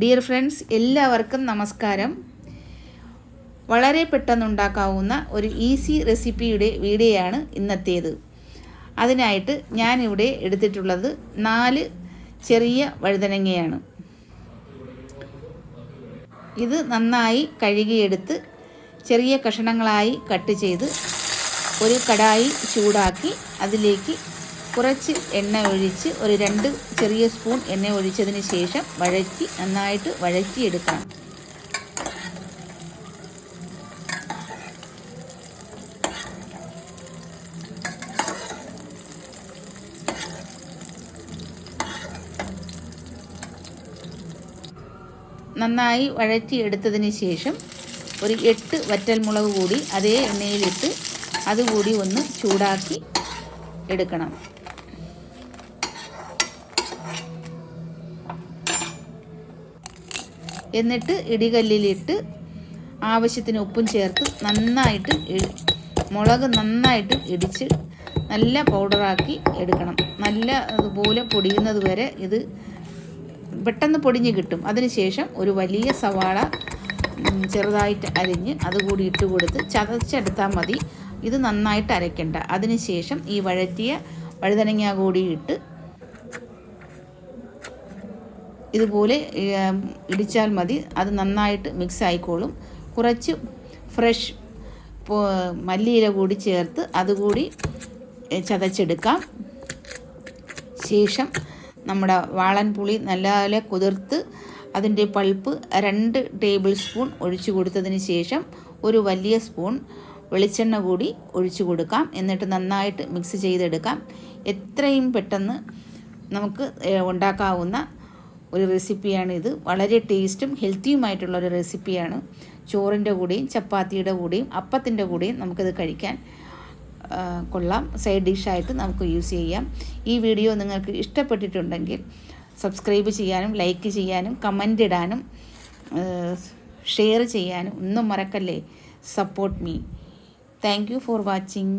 Dear friends എല്ലാവർക്കും നമസ്കാരം. വളരെ പെട്ടെന്നുണ്ടാക്കാവുന്ന ഒരു ഈസി റെസിപ്പിയുടെ വീഡിയോയാണ് ഇന്നത്തേത്. അതിനായിട്ട് ഞാനിവിടെ എടുത്തിട്ടുള്ളത് നാല് ചെറിയ വഴുതനങ്ങയാണ്. ഇത് നന്നായി കഴുകിയെടുത്ത് ചെറിയ കഷണങ്ങളായി കട്ട് ചെയ്ത് ഒരു കടായി ചൂടാക്കി അതിലേക്ക് കുറച്ച് എണ്ണ ഒഴിച്ച് ഒരു രണ്ട് ചെറിയ സ്പൂൺ എണ്ണ ഒഴിച്ചതിന് ശേഷം വഴറ്റി നന്നായിട്ട് വഴറ്റിയെടുക്കണം. നന്നായി വഴറ്റിയെടുത്തതിന് ശേഷം ഒരു എട്ട് വറ്റൽമുളക് കൂടി അതേ എണ്ണയിലിട്ട് അതുകൂടി ഒന്ന് ചൂടാക്കി എടുക്കണം. എന്നിട്ട് ഇടികല്ലിലിട്ട് ആവശ്യത്തിന് ഉപ്പും ചേർത്ത് നന്നായിട്ട് മുളക് നന്നായിട്ട് ഇടിച്ച് നല്ല പൗഡറാക്കി എടുക്കണം. നല്ല അതുപോലെ പൊടിയുന്നത് വരെ ഇത് പെട്ടെന്ന് പൊടിഞ്ഞ് കിട്ടും. അതിനുശേഷം ഒരു വലിയ സവാള ചെറുതായിട്ട് അരിഞ്ഞ് അതുകൂടി ഇട്ട് കൊടുത്ത് ചതച്ചെടുത്താൽ മതി. ഇത് നന്നായിട്ട് അരയ്ക്കണ്ട. അതിനുശേഷം ഈ വഴറ്റിയ വഴുതനങ്ങ കൂടി ഇട്ട് ഇതുപോലെ ഇടിച്ചാൽ മതി. അത് നന്നായിട്ട് മിക്സ് ആയിക്കോളും. കുറച്ച് ഫ്രഷ് മല്ലിയില കൂടി ചേർത്ത് അതുകൂടി ചതച്ചെടുക്കാം. ശേഷം നമ്മുടെ വാളൻ പുളി നല്ലപോലെ കുതിർത്ത് അതിന്റെ പൾപ്പ് രണ്ട് ടേബിൾ സ്പൂൺ ഒഴിച്ചു കൊടുത്തതിന് ശേഷം ഒരു വലിയ സ്പൂൺ വെളിച്ചെണ്ണ കൂടി ഒഴിച്ചു കൊടുക്കാം. എന്നിട്ട് നന്നായിട്ട് മിക്സ് ചെയ്തെടുക്കാം. എത്രയും പെട്ടെന്ന് നമുക്ക് ഉണ്ടാക്കാവുന്ന ഒരു റെസിപ്പിയാണ് ഇത്. വളരെ ടേസ്റ്റും ഹെൽത്തിയുമായിട്ടുള്ള ഒരു റെസിപ്പിയാണ്. ചോറിന്റെ കൂടെയും ചപ്പാത്തിയുടെ കൂടെയും അപ്പത്തിന്റെ കൂടെയും നമുക്കിത് കഴിക്കാൻ കൊള്ളാം. സൈഡ് ഡിഷായിട്ട് നമുക്ക് യൂസ് ചെയ്യാം. ഈ വീഡിയോ നിങ്ങൾക്ക് ഇഷ്ടപ്പെട്ടിട്ടുണ്ടെങ്കിൽ സബ്സ്ക്രൈബ് ചെയ്യാനും ലൈക്ക് ചെയ്യാനും കമന്റ് ഇടാനും ഷെയർ ചെയ്യാനും ഒന്നും മറക്കല്ലേ. Support me. Thank for watching.